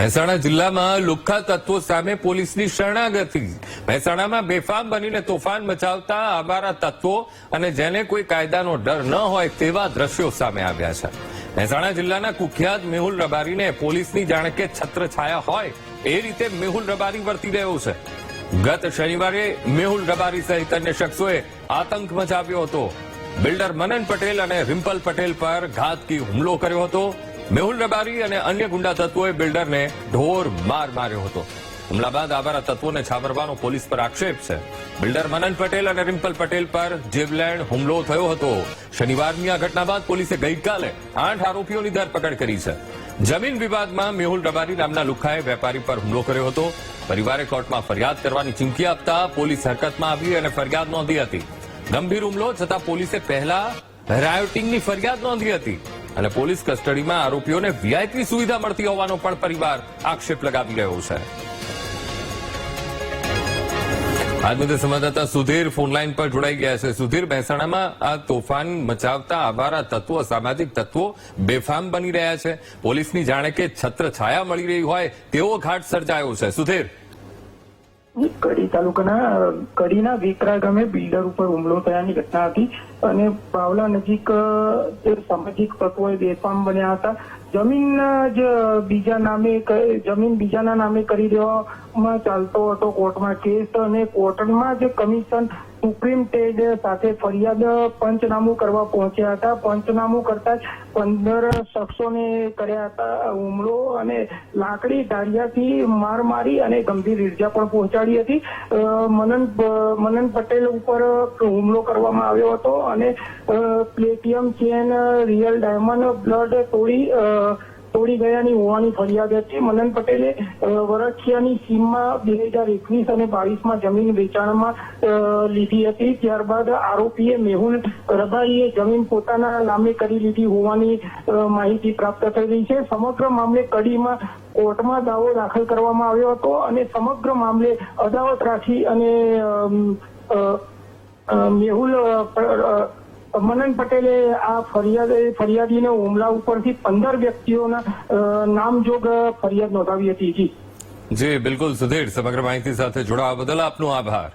મહેસાણા જિલ્લામાં લુખ્ખા તત્વો સામે પોલીસની શરણાગતિ. મહેસાણામાં બેફામ બનીને તોફાન મચાવતા આવારા તત્વો અને જેને કોઈ કાયદાનો ડર ન હોય તેવા દ્રશ્યો સામે આવ્યા છે. મહેસાણા જિલ્લાના કુખ્યાત મેહુલ રબારીને પોલીસની જાણે કે છત્રછાયા હોય એ રીતે મેહુલ રબારી વર્તી રહ્યો છે. ગત શનિવારે મેહુલ રબારી સહિત અન્ય શખ્સોએ આતંક મચાવ્યો હતો. બિલ્ડર મનન પટેલ અને રિમ્પલ પટેલ પર ઘાતકી હુમલો કર્યો હતો. મેહુલ રબારી અને અન્ય ગુંડા તત્વોએ બિલ્ડરને ઢોર માર માર્યો હતો. હુમલા બાદ આવારા તત્વોને છાવરવાનો પોલીસ પર આક્ષેપ છે. બિલ્ડર મનન પટેલ અને રિમ્પલ પટેલ પર જીવલેણ હુમલો થયો હતો. શનિવારની આ ઘટના બાદ પોલીસે ગઈકાલે આઠ આરોપીઓની ધરપકડ કરી છે. જમીન વિવાદમાં મેહુલ રબારી નામના લુખાએ વેપારી પર હુમલો કર્યો હતો. પરિવારે કોર્ટમાં ફરિયાદ કરવાની ચીમકી આપતા પોલીસ હરકતમાં આવી અને ફરિયાદ નોંધી હતી. ગંભીર હુમલો છતાં પોલીસે પહેલા રાયોટિંગની ફરિયાદ નોંધી હતી. અને પોલીસ કસ્ટડીમાં આરોપીઓને વીઆઈપી સુવિધા મળતી હોવાનો પણ પરિવાર આક્ષેપ લગાવી રહ્યો છે. આજ મુદ્દે સંવાદદાતા સુધીર ફોનલાઈન પર જોડાઈ ગયા છે. સુધીર, મહેસાણામાં આ તોફાન મચાવતા આવારા તત્વો, સામાજિક તત્વો બેફામ બની રહ્યા છે. પોલીસની જાણે કે છત્ર છાયા મળી રહી હોય તેવો ઘાટ સર્જાયો છે. સુધીર. કડી તાલુકાના કડીના વેકરા ગામે બિલ્ડર ઉપર હુમલો થયાની ઘટના હતી અને બાવલા નજીક સામાજિક તત્વોએ બેફામ બન્યા હતા. જમીન જ, બીજા નામે જમીન બીજાના નામે કરી દેવામાં ચાલતો હતો કોર્ટમાં કેસ અને કોર્ટમાં જ કમિશન સુપ્રીમ ટેડ સાથે ફરિયાદ પંચનામું કરવા પહોંચ્યા હતા. પંચનામું કરતા જ પંદર શખ્સોને કર્યા હતા હુમલો અને લાકડી ઢાળિયાથી માર મારી અને ગંભીર ઇજા પણ પહોંચાડી હતી. અ, મનન મનન પટેલ ઉપર હુમલો કરવામાં આવ્યો હતો અને પ્લેટિયમ ચેન રિયલ ડાયમંડ બ્લડ તોડી તોડી ગયાની હોવાની ફરિયાદ હતી. મનન પટેલે વરખિયાની સીમમાં બે હજાર એકવીસ અને બાવીસમાં જમીન વેચાણમાં લીધી હતી. ત્યારબાદ આરોપીએ મેહુલ રબારીએ જમીન પોતાના નામે કરી લીધી હોવાની માહિતી પ્રાપ્ત થઈ છે. સમગ્ર મામલે કડીમાં કોર્ટમાં દાવો દાખલ કરવામાં આવ્યો હતો અને સમગ્ર મામલે અદાવત રાખી અને મેહુલ મનન પટેલે આ ફરિયાદ, ફરિયાદીને હુમલા ઉપરથી પંદર વ્યક્તિઓના નામજોગ ફરિયાદ નોંધાવી હતી. જી, બિલકુલ સુધીર, સમગ્ર માહિતી સાથે જોડાવા બદલ આપનો આભાર.